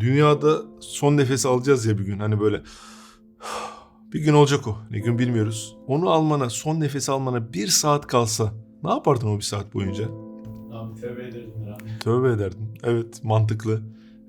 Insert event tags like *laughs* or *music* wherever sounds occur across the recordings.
Dünyada son nefes alacağız ya bir gün hani böyle bir gün olacak o. Ne gün bilmiyoruz. Onu almana, son nefes almana bir saat kalsa ne yapardın o bir saat boyunca? Abi tövbe ederdim herhalde. Tövbe ederdin. Evet mantıklı.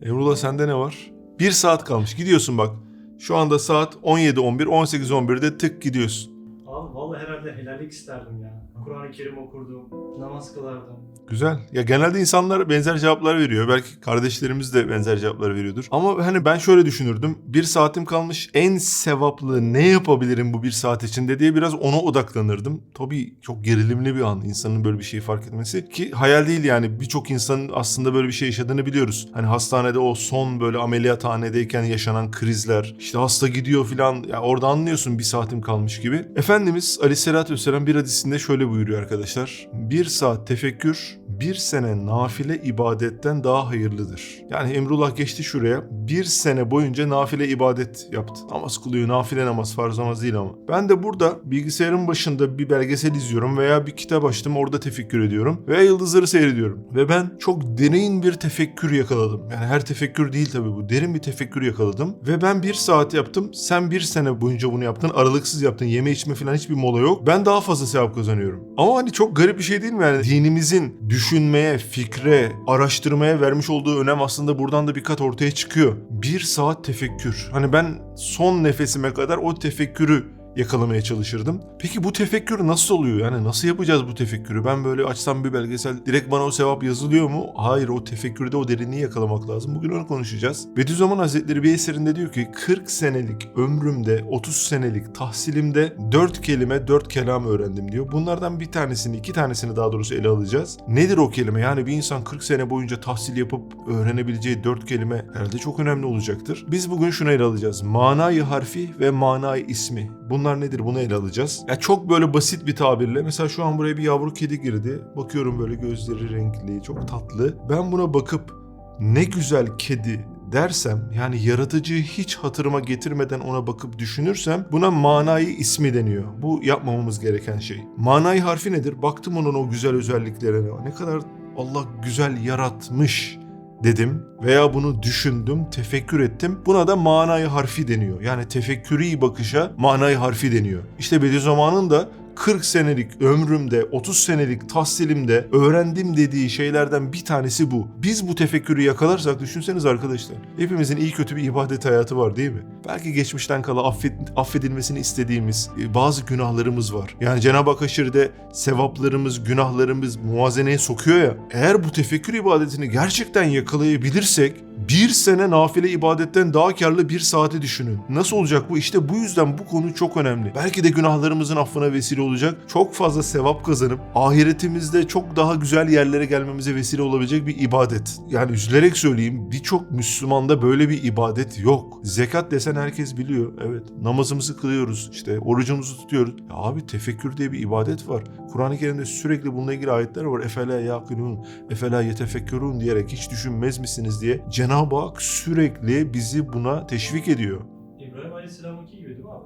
Emrullah sende ne var? Bir saat kalmış. Gidiyorsun bak. Şu anda saat 17.11, 18.11'de tık gidiyorsun. Abi vallahi herhalde helallik isterdim ya. Kur'an-ı Kerim okurdum, namaz kılardım. Güzel. Ya genelde insanlar benzer cevaplar veriyor. Belki kardeşlerimiz de benzer cevaplar veriyordur. Ama hani ben şöyle düşünürdüm. Bir saatim kalmış. En sevaplı ne yapabilirim bu bir saat içinde diye biraz ona odaklanırdım. Tabii çok gerilimli bir an insanın böyle bir şeyi fark etmesi. Ki hayal değil yani. Birçok insanın aslında böyle bir şey yaşadığını biliyoruz. Hani hastanede o son böyle ameliyathanedeyken yaşanan krizler. işte hasta gidiyor filan. Ya orada anlıyorsun bir saatim kalmış gibi. Efendimiz Aleyhisselatü Vesselam bir hadisinde şöyle buyuruyor arkadaşlar. Bir saat tefekkür bir sene nafile ibadetten daha hayırlıdır. Yani Emrullah geçti şuraya. Bir sene boyunca nafile ibadet yaptı. Namaz kılıyor. Nafile namaz. Farz namaz değil ama. Ben de burada bilgisayarın başında bir belgesel izliyorum veya bir kitap açtım orada tefekkür ediyorum. Veya yıldızları seyrediyorum. Ve ben çok derin bir tefekkür yakaladım. Yani her tefekkür değil tabii bu. Derin bir tefekkür yakaladım. Ve ben bir saat yaptım. Sen bir sene boyunca bunu yaptın. Aralıksız yaptın. Yeme içme falan hiçbir mola yok. Ben daha fazla sevap kazanıyorum. Ama hani çok garip bir şey değil mi? Yani dinimizin düşünmeye, fikre, araştırmaya vermiş olduğu önem aslında buradan da bir kat ortaya çıkıyor. Bir saat tefekkür. Hani ben son nefesime kadar o tefekkürü yakalamaya çalışırdım. Peki bu tefekkür nasıl oluyor? Yani nasıl yapacağız bu tefekkürü? Ben böyle açsam bir belgesel direkt bana o sevap yazılıyor mu? Hayır o tefekkürde o derinliği yakalamak lazım. Bugün onu konuşacağız. Bediüzzaman Hazretleri bir eserinde diyor ki 40 senelik ömrümde 30 senelik tahsilimde 4 kelime 4 kelam öğrendim diyor. Bunlardan bir tanesini iki tanesini daha doğrusu ele alacağız. Nedir o kelime? Yani bir insan 40 sene boyunca tahsil yapıp öğrenebileceği 4 kelime herhalde çok önemli olacaktır. Biz bugün şunu ele alacağız. Manayı harfi ve manayı ismi. Bunlar nedir? Bunu ele alacağız. Ya çok böyle basit bir tabirle mesela şu an buraya bir yavru kedi girdi. Bakıyorum böyle gözleri renkli, çok tatlı. Ben buna bakıp ne güzel kedi dersem yani yaratıcıyı hiç hatırıma getirmeden ona bakıp düşünürsem buna manayı ismi deniyor. Bu yapmamamız gereken şey. Manayı harfi nedir? Baktım onun o güzel özelliklerine. Ne kadar Allah güzel yaratmış dedim veya bunu düşündüm, tefekkür ettim. Buna da manayı harfi deniyor. Yani tefekkürü bakışa manayı harfi deniyor. İşte Bediüzzaman'ın da 40 senelik ömrümde, 30 senelik tahsilimde öğrendim dediği şeylerden bir tanesi bu. Biz bu tefekkürü yakalarsak düşünseniz arkadaşlar. Hepimizin iyi kötü bir ibadet hayatı var değil mi? Belki geçmişten kala affet, affedilmesini istediğimiz e, bazı günahlarımız var. Yani Cenab-ı Hak aşırıda sevaplarımız, günahlarımız muazeneye sokuyor ya. Eğer bu tefekkür ibadetini gerçekten yakalayabilirsek bir sene nafile ibadetten daha karlı bir saati düşünün. Nasıl olacak bu? İşte bu yüzden bu konu çok önemli. Belki de günahlarımızın affına vesile olacak. Çok fazla sevap kazanıp ahiretimizde çok daha güzel yerlere gelmemize vesile olabilecek bir ibadet. Yani üzülerek söyleyeyim birçok Müslümanda böyle bir ibadet yok. Zekat desen herkes biliyor. Evet namazımızı kılıyoruz işte orucumuzu tutuyoruz. Ya abi tefekkür diye bir ibadet var. Kur'an-ı Kerim'de sürekli bununla ilgili ayetler var. Efela yakilun, efela yetefekkerun diyerek hiç düşünmez misiniz diye Cenab-ı Hak sürekli bizi buna teşvik ediyor. İbrahim Aleyhisselam'ınki gibi değil mi abi?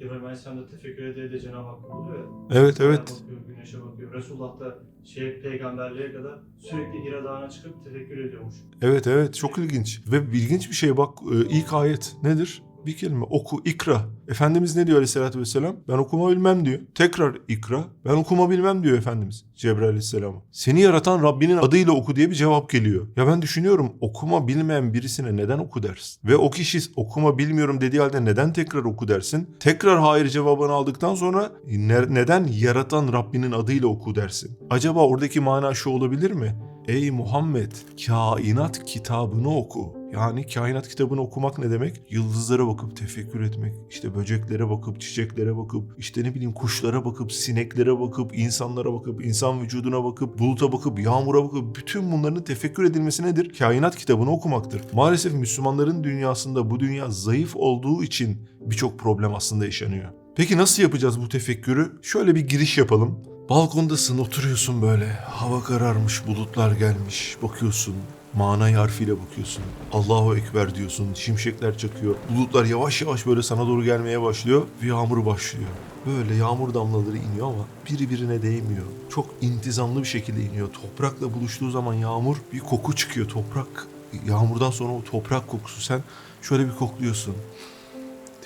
İbrahim Aleyhisselam da tefekkür ede de Cenab-ı Hak buluyor ya. Evet evet. Bakıyor, güneşe bakıyor. Resulullah da şey peygamberliğe kadar sürekli Hira Dağı'na çıkıp tefekkür ediyormuş. Evet evet çok ilginç. Ve ilginç bir şey bak e, ilk ayet nedir? Bir kelime oku ikra. Efendimiz ne diyor aleyhissalatü vesselam? Ben okuma bilmem diyor. Tekrar ikra. Ben okuma bilmem diyor Efendimiz Cebrail aleyhisselama. Seni yaratan Rabbinin adıyla oku diye bir cevap geliyor. Ya ben düşünüyorum okuma bilmeyen birisine neden oku dersin? Ve o kişi okuma bilmiyorum dediği halde neden tekrar oku dersin? Tekrar hayır cevabını aldıktan sonra ne- neden yaratan Rabbinin adıyla oku dersin? Acaba oradaki mana şu olabilir mi? Ey Muhammed kainat kitabını oku. Yani kainat kitabını okumak ne demek? Yıldızlara bakıp tefekkür etmek, işte böceklere bakıp, çiçeklere bakıp, işte ne bileyim kuşlara bakıp, sineklere bakıp, insanlara bakıp, insan vücuduna bakıp, buluta bakıp, yağmura bakıp bütün bunların tefekkür edilmesi nedir? Kainat kitabını okumaktır. Maalesef Müslümanların dünyasında bu dünya zayıf olduğu için birçok problem aslında yaşanıyor. Peki nasıl yapacağız bu tefekkürü? Şöyle bir giriş yapalım. Balkondasın, oturuyorsun böyle. Hava kararmış, bulutlar gelmiş. Bakıyorsun, manay harfiyle bakıyorsun. Allahu Ekber diyorsun, şimşekler çakıyor. Bulutlar yavaş yavaş böyle sana doğru gelmeye başlıyor ve yağmur başlıyor. Böyle yağmur damlaları iniyor ama biri birine değmiyor. Çok intizamlı bir şekilde iniyor. Toprakla buluştuğu zaman yağmur bir koku çıkıyor. Toprak yağmurdan sonra o toprak kokusu sen şöyle bir kokluyorsun.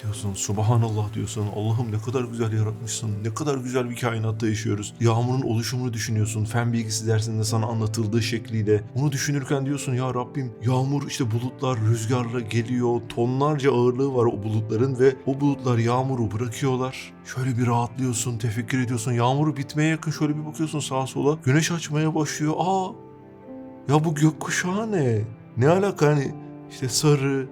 Diyorsun subhanallah diyorsun Allah'ım ne kadar güzel yaratmışsın ne kadar güzel bir kainatta yaşıyoruz. Yağmurun oluşumunu düşünüyorsun fen bilgisi dersinde sana anlatıldığı şekliyle. Bunu düşünürken diyorsun ya Rabbim yağmur işte bulutlar rüzgarla geliyor tonlarca ağırlığı var o bulutların ve o bulutlar yağmuru bırakıyorlar. Şöyle bir rahatlıyorsun tefekkür ediyorsun yağmuru bitmeye yakın şöyle bir bakıyorsun sağa sola güneş açmaya başlıyor aa ya bu gökkuşağı ne? Ne alaka hani işte sarı,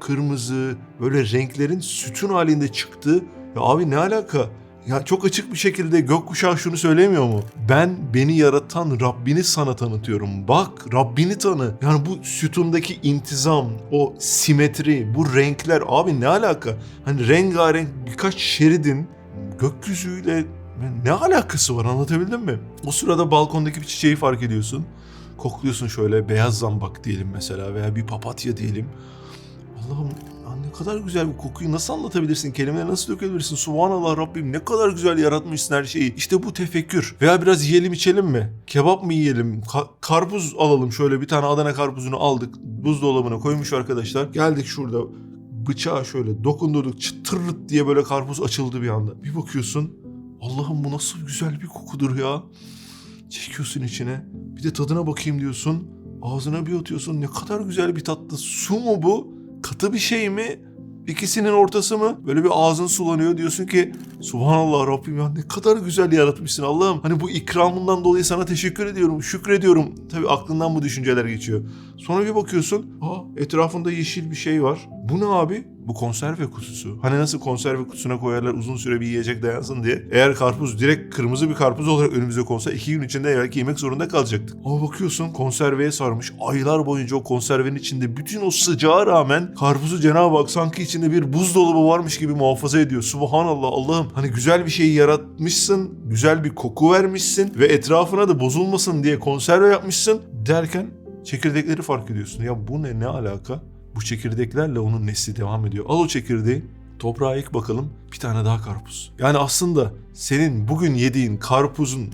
kırmızı böyle renklerin sütun halinde çıktı. Ya abi ne alaka? Ya çok açık bir şekilde gökkuşağı şunu söylemiyor mu? Ben beni yaratan Rabbini sana tanıtıyorum. Bak Rabbini tanı. Yani bu sütundaki intizam, o simetri, bu renkler abi ne alaka? Hani rengarenk birkaç şeridin gökyüzüyle ne alakası var anlatabildim mi? O sırada balkondaki bir çiçeği fark ediyorsun. Kokluyorsun şöyle beyaz zambak diyelim mesela veya bir papatya diyelim. Allah'ım ya ne kadar güzel bir kokuyu nasıl anlatabilirsin? Kelimeleri nasıl dökebilirsin? Subhanallah Rabbim ne kadar güzel yaratmışsın her şeyi. İşte bu tefekkür. Veya biraz yiyelim içelim mi? Kebap mı yiyelim? Ka- karpuz alalım şöyle bir tane Adana karpuzunu aldık. Buzdolabına koymuş arkadaşlar. Geldik şurada bıçağı şöyle dokundurduk çıtırırt diye böyle karpuz açıldı bir anda. Bir bakıyorsun Allah'ım bu nasıl güzel bir kokudur ya. Çekiyorsun içine. Bir de tadına bakayım diyorsun. Ağzına bir atıyorsun. Ne kadar güzel bir tatlı. Su mu bu? Katı bir şey mi? İkisinin ortası mı? Böyle bir ağzın sulanıyor diyorsun ki Subhanallah Rabbim ya ne kadar güzel yaratmışsın Allah'ım. Hani bu ikramından dolayı sana teşekkür ediyorum, şükrediyorum. Tabii aklından bu düşünceler geçiyor. Sonra bir bakıyorsun, aa etrafında yeşil bir şey var. Bu ne abi? Bu konserve kutusu. Hani nasıl konserve kutusuna koyarlar uzun süre bir yiyecek dayansın diye. Eğer karpuz direkt kırmızı bir karpuz olarak önümüze konsa iki gün içinde belki yemek zorunda kalacaktık. Ama bakıyorsun konserveye sarmış. Aylar boyunca o konservenin içinde bütün o sıcağa rağmen karpuzu Cenab-ı Hak sanki içinde bir buzdolabı varmış gibi muhafaza ediyor. Subhanallah Allah'ım. Hani güzel bir şey yaratmışsın, güzel bir koku vermişsin ve etrafına da bozulmasın diye konserve yapmışsın derken çekirdekleri fark ediyorsun. Ya bu ne ne alaka? Bu çekirdeklerle onun nesli devam ediyor. Al o çekirdeği, toprağa ek bakalım bir tane daha karpuz. Yani aslında senin bugün yediğin karpuzun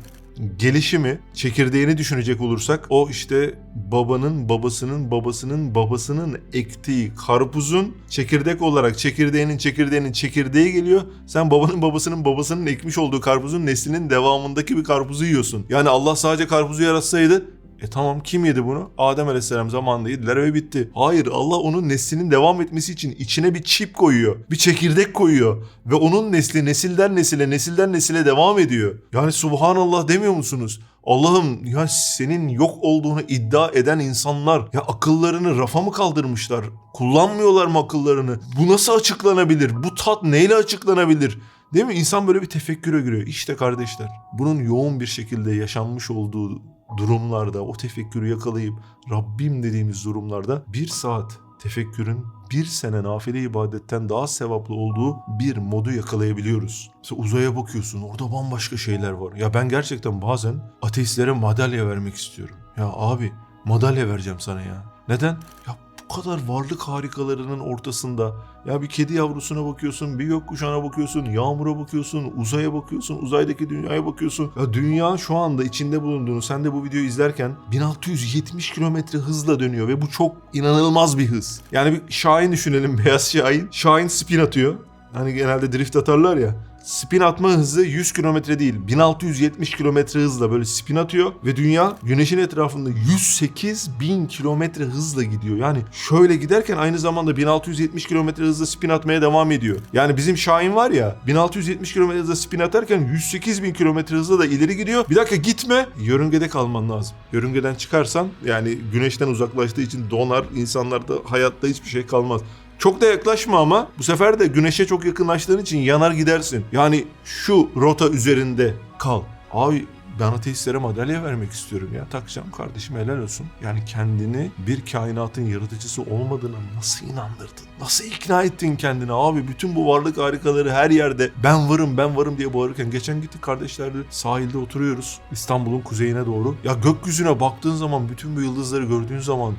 gelişimi, çekirdeğini düşünecek olursak o işte babanın babasının babasının babasının ektiği karpuzun çekirdek olarak çekirdeğinin çekirdeğinin çekirdeği geliyor. Sen babanın babasının babasının ekmiş olduğu karpuzun neslinin devamındaki bir karpuzu yiyorsun. Yani Allah sadece karpuzu yaratsaydı e tamam kim yedi bunu? Adem Aleyhisselam zamanında yediler ve bitti. Hayır Allah onun neslinin devam etmesi için içine bir çip koyuyor. Bir çekirdek koyuyor. Ve onun nesli nesilden nesile nesilden nesile devam ediyor. Yani subhanallah demiyor musunuz? Allah'ım ya senin yok olduğunu iddia eden insanlar ya akıllarını rafa mı kaldırmışlar? Kullanmıyorlar mı akıllarını? Bu nasıl açıklanabilir? Bu tat neyle açıklanabilir? Değil mi? İnsan böyle bir tefekküre giriyor. İşte kardeşler bunun yoğun bir şekilde yaşanmış olduğu durumlarda o tefekkürü yakalayıp Rabbim dediğimiz durumlarda bir saat tefekkürün bir sene nafile ibadetten daha sevaplı olduğu bir modu yakalayabiliyoruz. Mesela uzaya bakıyorsun orada bambaşka şeyler var. Ya ben gerçekten bazen ateistlere madalya vermek istiyorum. Ya abi madalya vereceğim sana ya. Neden? Ya kadar varlık harikalarının ortasında ya bir kedi yavrusuna bakıyorsun, bir gökkuşağına bakıyorsun, yağmura bakıyorsun, uzaya bakıyorsun, uzaydaki dünyaya bakıyorsun. Ya dünya şu anda içinde bulunduğunu sen de bu videoyu izlerken 1670 kilometre hızla dönüyor ve bu çok inanılmaz bir hız. Yani bir Şahin düşünelim, *laughs* beyaz Şahin. Şahin spin atıyor. Hani genelde drift atarlar ya. Spin atma hızı 100 kilometre değil 1670 kilometre hızla böyle spin atıyor ve dünya güneşin etrafında 108 bin kilometre hızla gidiyor. Yani şöyle giderken aynı zamanda 1670 kilometre hızla spin atmaya devam ediyor. Yani bizim Şahin var ya 1670 kilometre hızla spin atarken 108 bin kilometre hızla da ileri gidiyor. Bir dakika gitme yörüngede kalman lazım. Yörüngeden çıkarsan yani güneşten uzaklaştığı için donar insanlarda hayatta hiçbir şey kalmaz. Çok da yaklaşma ama bu sefer de güneşe çok yakınlaştığın için yanar gidersin. Yani şu rota üzerinde kal. Abi ben ateistlere madalya vermek istiyorum ya. Takacağım kardeşim helal olsun. Yani kendini bir kainatın yaratıcısı olmadığına nasıl inandırdın? Nasıl ikna ettin kendini abi? Bütün bu varlık harikaları her yerde ben varım ben varım diye bağırırken geçen gittik kardeşlerle sahilde oturuyoruz. İstanbul'un kuzeyine doğru. Ya gökyüzüne baktığın zaman bütün bu yıldızları gördüğün zaman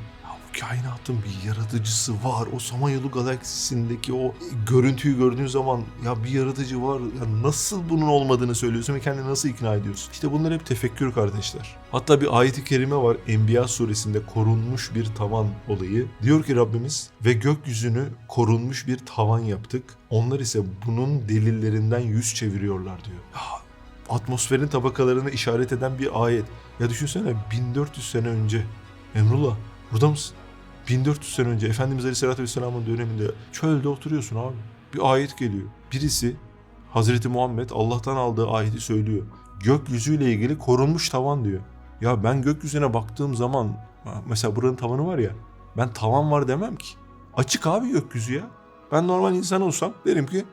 kainatın bir yaratıcısı var. O Samanyolu galaksisindeki o görüntüyü gördüğün zaman ya bir yaratıcı var. Ya nasıl bunun olmadığını söylüyorsun ve kendini nasıl ikna ediyorsun? İşte bunlar hep tefekkür kardeşler. Hatta bir ayet-i kerime var Enbiya suresinde korunmuş bir tavan olayı. Diyor ki Rabbimiz ve gökyüzünü korunmuş bir tavan yaptık. Onlar ise bunun delillerinden yüz çeviriyorlar diyor. Ya, atmosferin tabakalarını işaret eden bir ayet. Ya düşünsene 1400 sene önce Emrullah burada mısın? 1400 sene önce Efendimiz Aleyhisselatü Vesselam'ın döneminde çölde oturuyorsun abi. Bir ayet geliyor. Birisi Hazreti Muhammed Allah'tan aldığı ayeti söylüyor. Gökyüzüyle ilgili korunmuş tavan diyor. Ya ben gökyüzüne baktığım zaman mesela buranın tavanı var ya ben tavan var demem ki. Açık abi gökyüzü ya. Ben normal insan olsam derim ki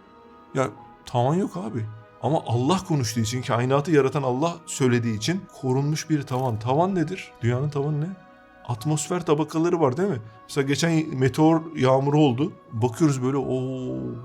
ya tavan yok abi. Ama Allah konuştuğu için, kainatı yaratan Allah söylediği için korunmuş bir tavan. Tavan nedir? Dünyanın tavanı ne? Atmosfer tabakaları var değil mi? Mesela geçen meteor yağmuru oldu. Bakıyoruz böyle o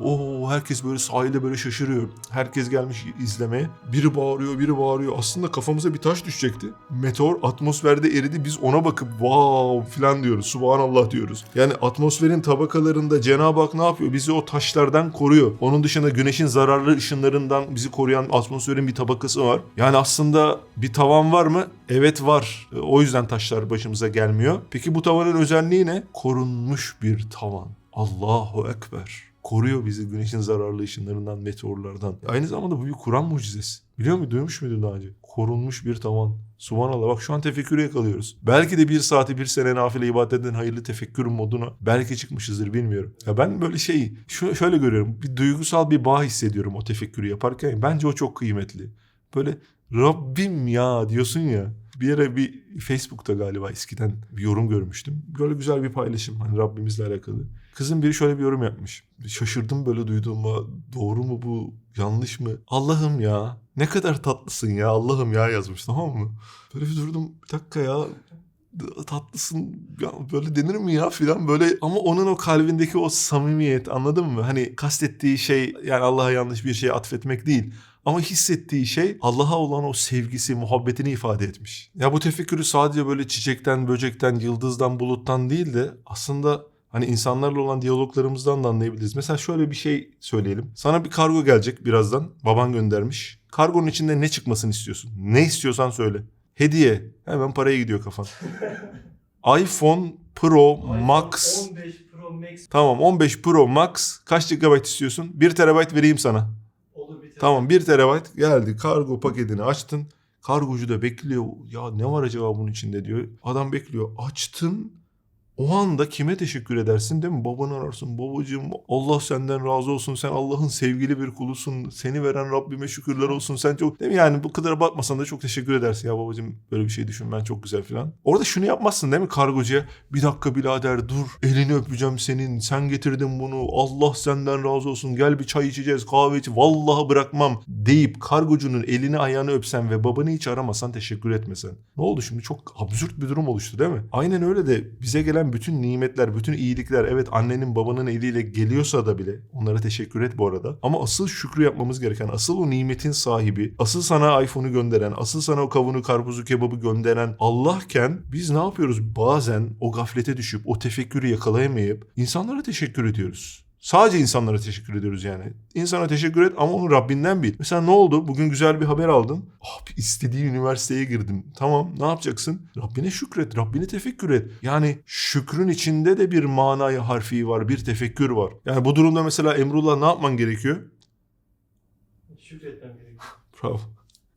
o herkes böyle sahilde böyle şaşırıyor. Herkes gelmiş izlemeye. Biri bağırıyor, biri bağırıyor. Aslında kafamıza bir taş düşecekti. Meteor atmosferde eridi. Biz ona bakıp wow falan diyoruz. Subhanallah diyoruz. Yani atmosferin tabakalarında Cenab-ı Hak ne yapıyor? Bizi o taşlardan koruyor. Onun dışında güneşin zararlı ışınlarından bizi koruyan atmosferin bir tabakası var. Yani aslında bir tavan var mı? Evet var. E, O yüzden taşlar başımıza gelmiyor. Peki bu tavanın özelliği ne? Korunmuş bir tavan. Allahu Ekber. Koruyor bizi güneşin zararlı ışınlarından, meteorlardan. Aynı zamanda bu bir Kur'an mucizesi. Biliyor musun? Duymuş muydun daha önce? Korunmuş bir tavan. Subhanallah bak şu an tefekkürü yakalıyoruz. Belki de bir saati bir sene nafile ibadet eden hayırlı tefekkür moduna belki çıkmışızdır bilmiyorum. Ya ben böyle şey şöyle görüyorum. Bir duygusal bir bağ hissediyorum o tefekkürü yaparken. Bence o çok kıymetli. Böyle Rabbim ya diyorsun ya. Bir yere bir Facebook'ta galiba eskiden bir yorum görmüştüm. Böyle güzel bir paylaşım hani Rabbimizle alakalı. Kızın biri şöyle bir yorum yapmış. Şaşırdım böyle duyduğuma. Doğru mu bu? Yanlış mı? Allah'ım ya. Ne kadar tatlısın ya. Allah'ım ya yazmış tamam mı? Böyle bir durdum. Bir dakika ya. Tatlısın ya böyle denir mi ya filan böyle ama onun o kalbindeki o samimiyet anladın mı? Hani kastettiği şey yani Allah'a yanlış bir şey atfetmek değil. Ama hissettiği şey Allah'a olan o sevgisi, muhabbetini ifade etmiş. Ya bu tefekkürü sadece böyle çiçekten, böcekten, yıldızdan, buluttan değil de aslında hani insanlarla olan diyaloglarımızdan da anlayabiliriz. Mesela şöyle bir şey söyleyelim. Sana bir kargo gelecek birazdan. Baban göndermiş. Kargonun içinde ne çıkmasını istiyorsun? Ne istiyorsan söyle. Hediye. Hemen paraya gidiyor kafan. *laughs* iPhone Pro Max. 15 Pro Max Tamam 15 Pro Max. Kaç GB istiyorsun? 1 TB vereyim sana. Tamam 1 TB geldi. Kargo paketini açtın. Kargocu da bekliyor. Ya ne var acaba bunun içinde diyor. Adam bekliyor. Açtın. O anda kime teşekkür edersin değil mi? Babanı ararsın. Babacığım Allah senden razı olsun. Sen Allah'ın sevgili bir kulusun. Seni veren Rabbime şükürler olsun. Sen çok değil mi? Yani bu kadar bakmasan da çok teşekkür edersin. Ya babacığım böyle bir şey düşünmen çok güzel falan. Orada şunu yapmazsın değil mi kargocuya? Bir dakika birader dur. Elini öpeceğim senin. Sen getirdin bunu. Allah senden razı olsun. Gel bir çay içeceğiz. Kahve iç. Vallahi bırakmam deyip kargocunun elini ayağını öpsen ve babanı hiç aramasan teşekkür etmesen. Ne oldu şimdi? Çok absürt bir durum oluştu değil mi? Aynen öyle de bize gelen bütün nimetler, bütün iyilikler evet annenin babanın eliyle geliyorsa da bile onlara teşekkür et bu arada. Ama asıl şükrü yapmamız gereken, asıl o nimetin sahibi, asıl sana iPhone'u gönderen, asıl sana o kavunu, karpuzu, kebabı gönderen Allah'ken biz ne yapıyoruz? Bazen o gaflete düşüp o tefekkürü yakalayamayıp insanlara teşekkür ediyoruz. Sadece insanlara teşekkür ediyoruz yani. İnsana teşekkür et ama onu Rabbinden bil. Mesela ne oldu? Bugün güzel bir haber aldın. Abi istediğin üniversiteye girdim. Tamam ne yapacaksın? Rabbine şükret. Rabbine tefekkür et. Yani şükrün içinde de bir manayı harfi var. Bir tefekkür var. Yani bu durumda mesela Emrullah ne yapman gerekiyor? şükretmem gerekiyor. Bravo.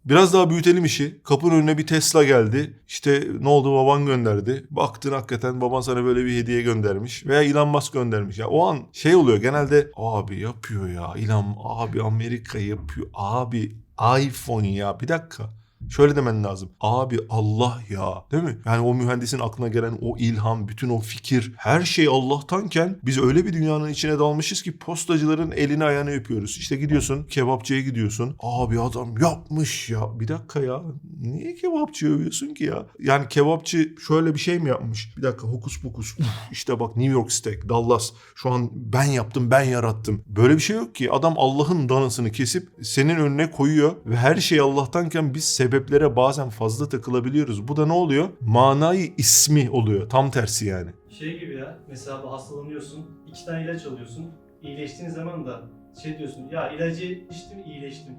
Biraz daha büyütelim işi. Kapının önüne bir Tesla geldi. İşte ne oldu baban gönderdi. Baktın hakikaten baban sana böyle bir hediye göndermiş. Veya Elon Musk göndermiş. Ya o an şey oluyor genelde abi yapıyor ya. Elon abi Amerika yapıyor. Abi iPhone ya. Bir dakika. Şöyle demen lazım. Abi Allah ya. Değil mi? Yani o mühendisin aklına gelen o ilham, bütün o fikir, her şey Allah'tanken biz öyle bir dünyanın içine dalmışız ki postacıların elini ayağını öpüyoruz. İşte gidiyorsun kebapçıya gidiyorsun. Abi adam yapmış ya. Bir dakika ya. Niye kebapçı övüyorsun ki ya? Yani kebapçı şöyle bir şey mi yapmış? Bir dakika hokus pokus. Uf, işte bak New York Steak, Dallas. Şu an ben yaptım, ben yarattım. Böyle bir şey yok ki. Adam Allah'ın danasını kesip senin önüne koyuyor ve her şey Allah'tanken biz sebep sebeplere bazen fazla takılabiliyoruz. Bu da ne oluyor? Manayı ismi oluyor. Tam tersi yani. Şey gibi ya, mesela hastalanıyorsun, iki tane ilaç alıyorsun. İyileştiğin zaman da şey diyorsun, ya ilacı içtim, iyileştim.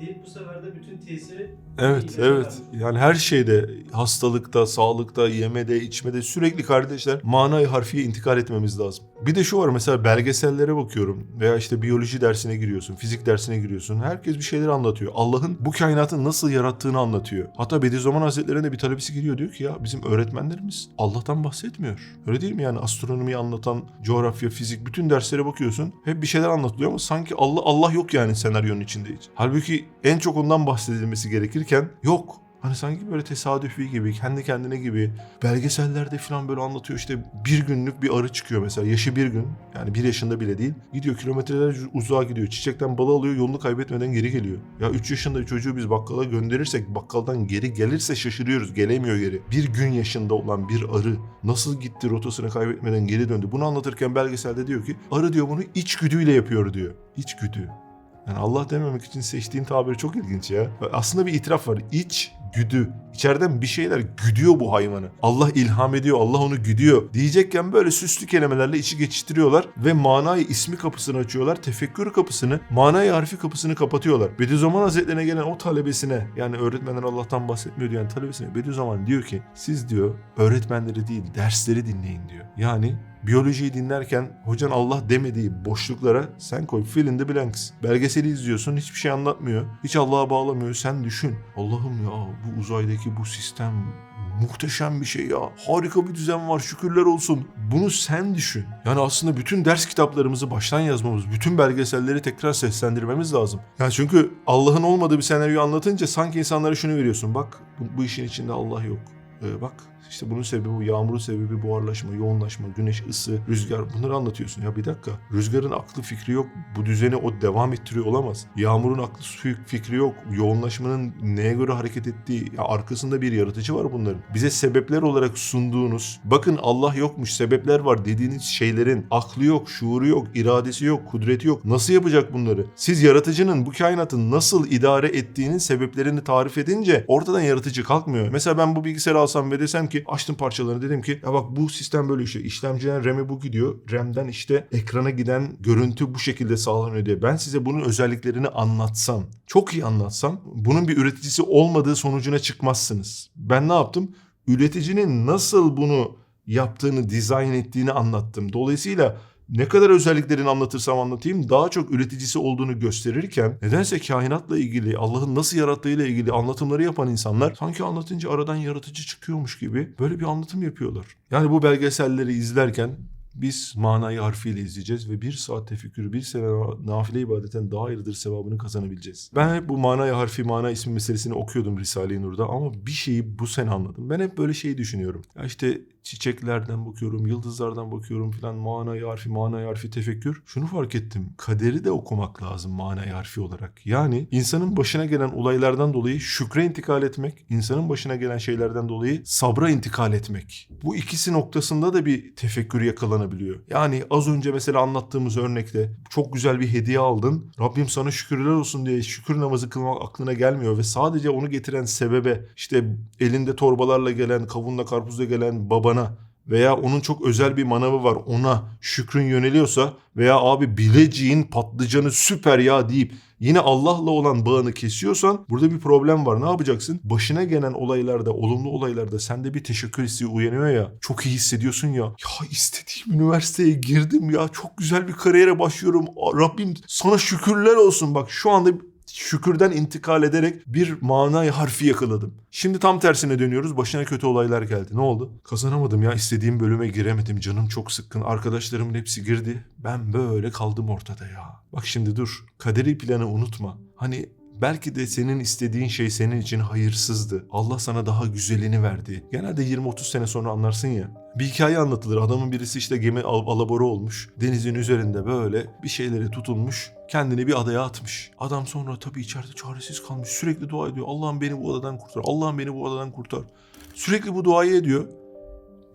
Deyip bu sefer de bütün tesiri Evet, evet. vermiş. Yani her şeyde, hastalıkta, sağlıkta, yemede, içmede sürekli kardeşler manayı harfiye intikal etmemiz lazım. Bir de şu var mesela belgesellere bakıyorum veya işte biyoloji dersine giriyorsun, fizik dersine giriyorsun. Herkes bir şeyler anlatıyor. Allah'ın bu kainatı nasıl yarattığını anlatıyor. Hatta Bediüzzaman Hazretleri'ne bir talebesi giriyor diyor ki ya bizim öğretmenlerimiz Allah'tan bahsetmiyor. Öyle değil mi yani astronomiyi anlatan, coğrafya, fizik bütün derslere bakıyorsun. Hep bir şeyler anlatılıyor ama sanki Allah Allah yok yani senaryonun içinde hiç. Halbuki en çok ondan bahsedilmesi gerekirken yok. Hani sanki böyle tesadüfi gibi, kendi kendine gibi belgesellerde falan böyle anlatıyor işte bir günlük bir arı çıkıyor mesela yaşı bir gün yani bir yaşında bile değil gidiyor kilometreler uzağa gidiyor çiçekten balı alıyor yolunu kaybetmeden geri geliyor. Ya 3 yaşında bir çocuğu biz bakkala gönderirsek bakkaldan geri gelirse şaşırıyoruz gelemiyor geri. Bir gün yaşında olan bir arı nasıl gitti rotasını kaybetmeden geri döndü bunu anlatırken belgeselde diyor ki arı diyor bunu içgüdüyle yapıyor diyor. İçgüdü. Yani Allah dememek için seçtiğin tabir çok ilginç ya. Aslında bir itiraf var. İç güdü. İçeriden bir şeyler güdüyor bu hayvanı. Allah ilham ediyor, Allah onu güdüyor. Diyecekken böyle süslü kelimelerle içi geçiştiriyorlar ve manayı ismi kapısını açıyorlar. Tefekkür kapısını, manayı harfi kapısını kapatıyorlar. Bediüzzaman Hazretlerine gelen o talebesine yani öğretmenler Allah'tan bahsetmiyor diyen talebesine Bediüzzaman diyor ki siz diyor öğretmenleri değil dersleri dinleyin diyor. Yani biyolojiyi dinlerken hocan Allah demediği boşluklara sen koy fill in the blanks. Belgeseli izliyorsun hiçbir şey anlatmıyor. Hiç Allah'a bağlamıyor. Sen düşün. Allah'ım ya bu uzaydaki bu sistem muhteşem bir şey ya. Harika bir düzen var şükürler olsun. Bunu sen düşün. Yani aslında bütün ders kitaplarımızı baştan yazmamız, bütün belgeselleri tekrar seslendirmemiz lazım. Yani çünkü Allah'ın olmadığı bir senaryoyu anlatınca sanki insanlara şunu veriyorsun. Bak bu, bu işin içinde Allah yok. Ee, bak işte bunun sebebi bu yağmurun sebebi buharlaşma, yoğunlaşma, güneş ısı, rüzgar bunları anlatıyorsun. Ya bir dakika rüzgarın aklı fikri yok. Bu düzeni o devam ettiriyor olamaz. Yağmurun aklı fi- fikri yok. Yoğunlaşmanın neye göre hareket ettiği ya arkasında bir yaratıcı var bunların. Bize sebepler olarak sunduğunuz bakın Allah yokmuş sebepler var dediğiniz şeylerin aklı yok, şuuru yok, iradesi yok, kudreti yok. Nasıl yapacak bunları? Siz yaratıcının bu kainatı nasıl idare ettiğinin sebeplerini tarif edince ortadan yaratıcı kalkmıyor. Mesela ben bu bilgisayarı alsam ve desem ki açtım parçalarını dedim ki ya bak bu sistem böyle işliyor. İşlemciden RAM'e bu gidiyor. RAM'den işte ekrana giden görüntü bu şekilde sağlanıyor diye. Ben size bunun özelliklerini anlatsam, çok iyi anlatsam bunun bir üreticisi olmadığı sonucuna çıkmazsınız. Ben ne yaptım? Üreticinin nasıl bunu yaptığını, dizayn ettiğini anlattım. Dolayısıyla ne kadar özelliklerini anlatırsam anlatayım daha çok üreticisi olduğunu gösterirken nedense kainatla ilgili Allah'ın nasıl yarattığıyla ilgili anlatımları yapan insanlar sanki anlatınca aradan yaratıcı çıkıyormuş gibi böyle bir anlatım yapıyorlar. Yani bu belgeselleri izlerken biz manayı harfiyle izleyeceğiz ve bir saat tefekkürü bir sene nafile ibadetten daha hayırlıdır sevabını kazanabileceğiz. Ben hep bu manayı harfi, mana ismi meselesini okuyordum Risale-i Nur'da ama bir şeyi bu sene anladım. Ben hep böyle şeyi düşünüyorum. Ya işte çiçeklerden bakıyorum, yıldızlardan bakıyorum filan manayı harfi, manayı harfi tefekkür. Şunu fark ettim. Kaderi de okumak lazım manayı harfi olarak. Yani insanın başına gelen olaylardan dolayı şükre intikal etmek, insanın başına gelen şeylerden dolayı sabra intikal etmek. Bu ikisi noktasında da bir tefekkür yakalanabiliyor. Yani az önce mesela anlattığımız örnekte çok güzel bir hediye aldın. Rabbim sana şükürler olsun diye şükür namazı kılmak aklına gelmiyor ve sadece onu getiren sebebe işte elinde torbalarla gelen, kavunla karpuzla gelen babana veya onun çok özel bir manavı var ona şükrün yöneliyorsa veya abi bileciğin patlıcanı süper ya deyip yine Allah'la olan bağını kesiyorsan burada bir problem var. Ne yapacaksın? Başına gelen olaylarda, olumlu olaylarda sende bir teşekkür hissi uyanıyor ya. Çok iyi hissediyorsun ya. Ya istediğim üniversiteye girdim ya. Çok güzel bir kariyere başlıyorum. Rabbim sana şükürler olsun. Bak şu anda şükürden intikal ederek bir manayı harfi yakaladım. Şimdi tam tersine dönüyoruz. Başına kötü olaylar geldi. Ne oldu? Kazanamadım ya. istediğim bölüme giremedim. Canım çok sıkkın. Arkadaşlarımın hepsi girdi. Ben böyle kaldım ortada ya. Bak şimdi dur. Kaderi planı unutma. Hani Belki de senin istediğin şey senin için hayırsızdı. Allah sana daha güzelini verdi. Genelde 20-30 sene sonra anlarsın ya. Bir hikaye anlatılır. Adamın birisi işte gemi al- alabora olmuş. Denizin üzerinde böyle bir şeylere tutulmuş. Kendini bir adaya atmış. Adam sonra tabii içeride çaresiz kalmış. Sürekli dua ediyor. Allah'ım beni bu adadan kurtar. Allah'ım beni bu adadan kurtar. Sürekli bu duayı ediyor.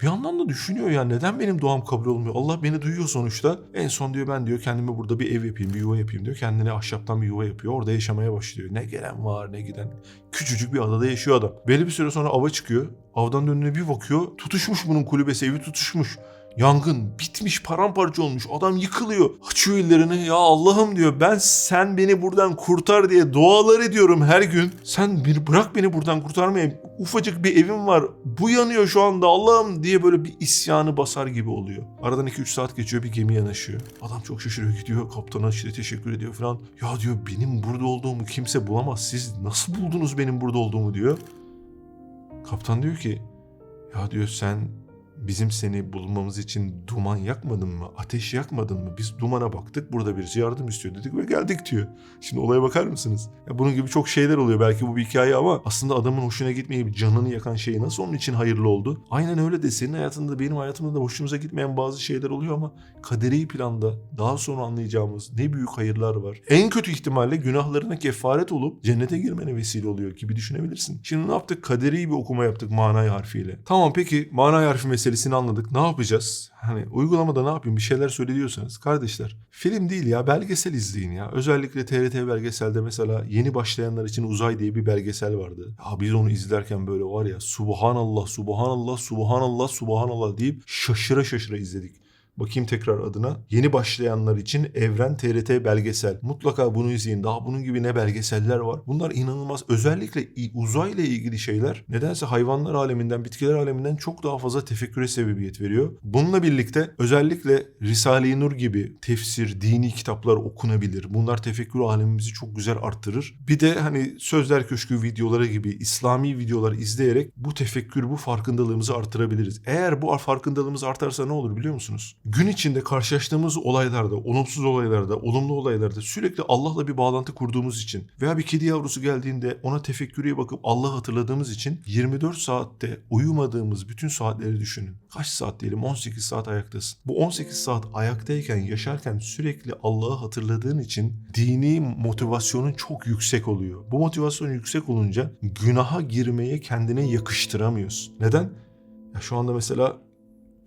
Bir yandan da düşünüyor ya neden benim duam kabul olmuyor? Allah beni duyuyor sonuçta. En son diyor ben diyor kendime burada bir ev yapayım, bir yuva yapayım diyor. Kendine ahşaptan bir yuva yapıyor. Orada yaşamaya başlıyor. Ne gelen var ne giden. Küçücük bir adada yaşıyor adam. Belli bir süre sonra ava çıkıyor. Avdan önüne bir bakıyor. Tutuşmuş bunun kulübesi, evi tutuşmuş. Yangın bitmiş paramparça olmuş adam yıkılıyor. Açıyor ellerini ya Allah'ım diyor ben sen beni buradan kurtar diye dualar ediyorum her gün. Sen bir bırak beni buradan kurtarmaya ufacık bir evim var bu yanıyor şu anda Allah'ım diye böyle bir isyanı basar gibi oluyor. Aradan 2-3 saat geçiyor bir gemi yanaşıyor. Adam çok şaşırıyor gidiyor kaptana işte teşekkür ediyor falan. Ya diyor benim burada olduğumu kimse bulamaz siz nasıl buldunuz benim burada olduğumu diyor. Kaptan diyor ki ya diyor sen bizim seni bulmamız için duman yakmadın mı? Ateş yakmadın mı? Biz dumana baktık. Burada birisi yardım istiyor dedik ve geldik diyor. Şimdi olaya bakar mısınız? Ya bunun gibi çok şeyler oluyor. Belki bu bir hikaye ama aslında adamın hoşuna gitmeyip canını yakan şey nasıl onun için hayırlı oldu? Aynen öyle de senin hayatında benim hayatımda da hoşumuza gitmeyen bazı şeyler oluyor ama kaderi planda daha sonra anlayacağımız ne büyük hayırlar var. En kötü ihtimalle günahlarına kefaret olup cennete girmene vesile oluyor gibi düşünebilirsin. Şimdi ne yaptık? Kaderi bir okuma yaptık manay harfiyle. Tamam peki manay harfi meselesini anladık. Ne yapacağız? Hani uygulamada ne yapayım bir şeyler söyle diyorsanız kardeşler film değil ya belgesel izleyin ya. Özellikle TRT belgeselde mesela yeni başlayanlar için Uzay diye bir belgesel vardı. Ya biz onu izlerken böyle var ya subhanallah subhanallah subhanallah subhanallah deyip şaşıra şaşıra izledik. Bakayım tekrar adına. Yeni başlayanlar için Evren TRT belgesel. Mutlaka bunu izleyin. Daha bunun gibi ne belgeseller var. Bunlar inanılmaz. Özellikle uzayla ilgili şeyler nedense hayvanlar aleminden, bitkiler aleminden çok daha fazla tefekküre sebebiyet veriyor. Bununla birlikte özellikle Risale-i Nur gibi tefsir, dini kitaplar okunabilir. Bunlar tefekkür alemimizi çok güzel arttırır. Bir de hani Sözler Köşkü videoları gibi İslami videolar izleyerek bu tefekkür, bu farkındalığımızı artırabiliriz. Eğer bu farkındalığımız artarsa ne olur biliyor musunuz? Gün içinde karşılaştığımız olaylarda, olumsuz olaylarda, olumlu olaylarda sürekli Allah'la bir bağlantı kurduğumuz için veya bir kedi yavrusu geldiğinde ona tefekkürüye bakıp Allah'ı hatırladığımız için 24 saatte uyumadığımız bütün saatleri düşünün. Kaç saat diyelim? 18 saat ayaktasın. Bu 18 saat ayaktayken, yaşarken sürekli Allah'ı hatırladığın için dini motivasyonun çok yüksek oluyor. Bu motivasyon yüksek olunca günaha girmeye kendine yakıştıramıyorsun. Neden? Ya şu anda mesela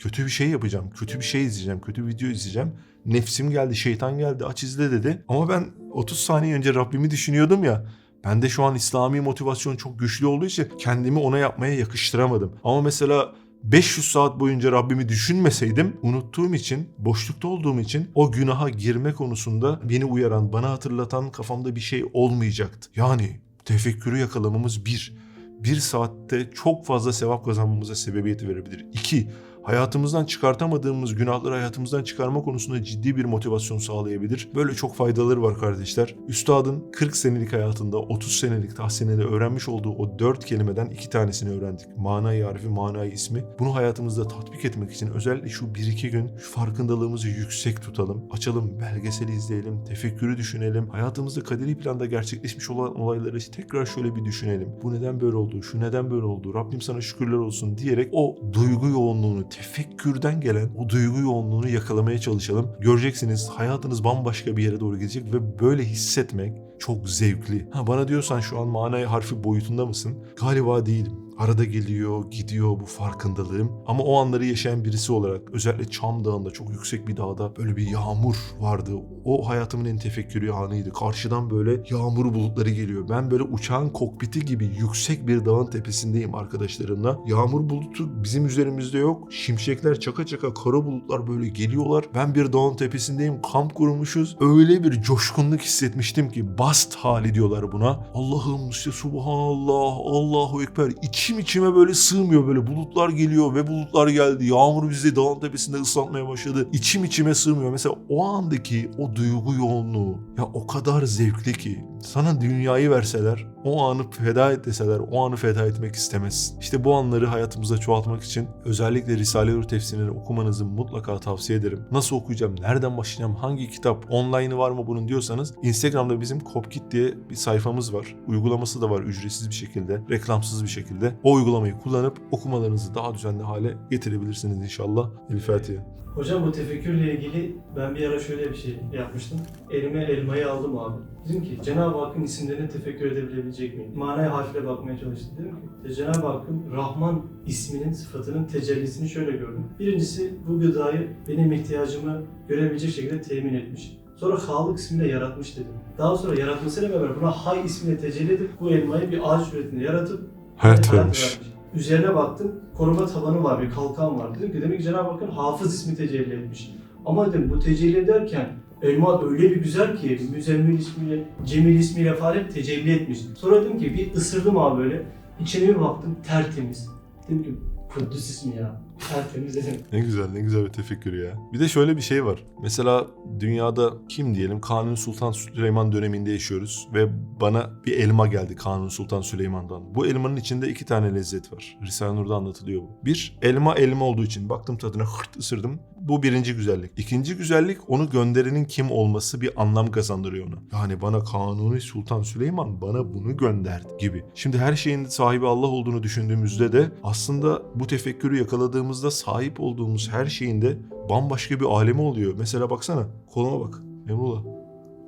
kötü bir şey yapacağım, kötü bir şey izleyeceğim, kötü bir video izleyeceğim. Nefsim geldi, şeytan geldi, aç izle dedi. Ama ben 30 saniye önce Rabbimi düşünüyordum ya. Ben de şu an İslami motivasyon çok güçlü olduğu için kendimi ona yapmaya yakıştıramadım. Ama mesela 500 saat boyunca Rabbimi düşünmeseydim unuttuğum için, boşlukta olduğum için o günaha girme konusunda beni uyaran, bana hatırlatan kafamda bir şey olmayacaktı. Yani tefekkürü yakalamamız bir. Bir saatte çok fazla sevap kazanmamıza sebebiyet verebilir. İki, hayatımızdan çıkartamadığımız günahları hayatımızdan çıkarma konusunda ciddi bir motivasyon sağlayabilir. Böyle çok faydaları var kardeşler. Üstadın 40 senelik hayatında 30 senelik tahsinede öğrenmiş olduğu o 4 kelimeden iki tanesini öğrendik. Manayı arifi, manayı ismi. Bunu hayatımızda tatbik etmek için özellikle şu 1-2 gün şu farkındalığımızı yüksek tutalım. Açalım, belgeseli izleyelim, tefekkürü düşünelim. Hayatımızda kaderi planda gerçekleşmiş olan olayları tekrar şöyle bir düşünelim. Bu neden böyle oldu, şu neden böyle oldu, Rabbim sana şükürler olsun diyerek o duygu yoğunluğunu, tefekkürden gelen o duygu yoğunluğunu yakalamaya çalışalım. Göreceksiniz hayatınız bambaşka bir yere doğru gidecek ve böyle hissetmek çok zevkli. Ha, bana diyorsan şu an manayı harfi boyutunda mısın? Galiba değilim. Arada geliyor, gidiyor bu farkındalığım. Ama o anları yaşayan birisi olarak özellikle Çam Dağı'nda çok yüksek bir dağda böyle bir yağmur vardı. O hayatımın en tefekkürü anıydı. Karşıdan böyle yağmur bulutları geliyor. Ben böyle uçağın kokpiti gibi yüksek bir dağın tepesindeyim arkadaşlarımla. Yağmur bulutu bizim üzerimizde yok. Şimşekler çaka çaka kara bulutlar böyle geliyorlar. Ben bir dağın tepesindeyim. Kamp kurmuşuz. Öyle bir coşkunluk hissetmiştim ki bast hali diyorlar buna. Allah'ım işte subhanallah, Allahu ekber. İçim içime böyle sığmıyor böyle bulutlar geliyor ve bulutlar geldi. Yağmur bizi dağın tepesinde ıslatmaya başladı. İçim içime sığmıyor. Mesela o andaki o duygu yoğunluğu ya o kadar zevkli ki sana dünyayı verseler o anı feda et deseler o anı feda etmek istemezsin. İşte bu anları hayatımızda çoğaltmak için özellikle Risale-i Nur tefsirini okumanızı mutlaka tavsiye ederim. Nasıl okuyacağım, nereden başlayacağım, hangi kitap, online'ı var mı bunun diyorsanız Instagram'da bizim Kopkit diye bir sayfamız var. Uygulaması da var ücretsiz bir şekilde, reklamsız bir şekilde. O uygulamayı kullanıp okumalarınızı daha düzenli hale getirebilirsiniz inşallah. El Fatiha. Hocam bu tefekkürle ilgili ben bir ara şöyle bir şey yapmıştım. Elime elmayı aldım abi. Dedim ki Cenab-ı Hakk'ın isimlerine tefekkür edebilebilecek miyim? Manaya harfle bakmaya çalıştım. Dedim ki "E, Cenab-ı Hakk'ın Rahman isminin, sıfatının tecellisini şöyle gördüm. Birincisi bu gıdayı benim ihtiyacımı görebilecek şekilde temin etmiş. Sonra Halık ismiyle yaratmış dedim. Daha sonra yaratmasıyla beraber buna Hay ismiyle tecelli edip bu elmayı bir ağaç üretinde yaratıp Hayat vermiş. Üzerine baktım, koruma tabanı var, bir kalkan var. Dedim ki demek ki Cenab-ı Hakk'ın hafız ismi tecelli etmiş. Ama dedim bu tecelli ederken elma öyle bir güzel ki Müzemmil ismiyle, Cemil ismiyle falan tecelli etmiş. Sonra dedim ki bir ısırdım abi böyle. İçine bir baktım tertemiz. Dedim ki Kudüs ismi ya. Tertemiz. Ne güzel ne güzel bir tefekkür ya. Bir de şöyle bir şey var. Mesela dünyada kim diyelim Kanuni Sultan Süleyman döneminde yaşıyoruz ve bana bir elma geldi Kanuni Sultan Süleyman'dan. Bu elmanın içinde iki tane lezzet var. Risale-i Nur'da anlatılıyor bu. Bir, elma elma olduğu için baktım tadına hırt ısırdım. Bu birinci güzellik. İkinci güzellik onu gönderenin kim olması bir anlam kazandırıyor ona. Yani bana Kanuni Sultan Süleyman bana bunu gönderdi gibi. Şimdi her şeyin sahibi Allah olduğunu düşündüğümüzde de aslında bu tefekkürü yakaladığımızda sahip olduğumuz her şeyin de bambaşka bir alemi oluyor. Mesela baksana koluma bak Emrullah.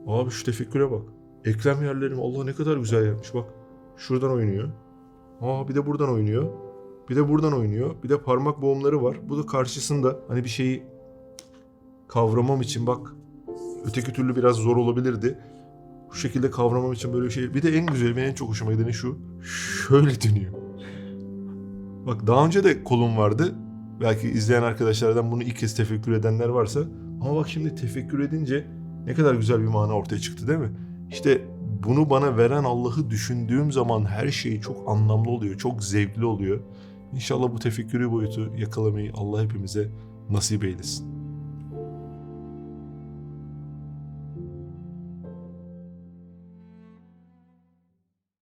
Abi şu tefekküre bak. Eklem yerlerim Allah ne kadar güzel yapmış bak. Şuradan oynuyor. Aa bir de buradan oynuyor. Bir de buradan oynuyor. Bir de parmak boğumları var. Bu da karşısında hani bir şeyi kavramam için bak. Öteki türlü biraz zor olabilirdi. Bu şekilde kavramam için böyle bir şey. Bir de en güzeli benim en çok hoşuma gideni şu. Şöyle dönüyor. Bak daha önce de kolum vardı. Belki izleyen arkadaşlardan bunu ilk kez tefekkür edenler varsa. Ama bak şimdi tefekkür edince ne kadar güzel bir mana ortaya çıktı değil mi? İşte bunu bana veren Allah'ı düşündüğüm zaman her şey çok anlamlı oluyor, çok zevkli oluyor. İnşallah bu tefekkürü boyutu yakalamayı Allah hepimize nasip eylesin.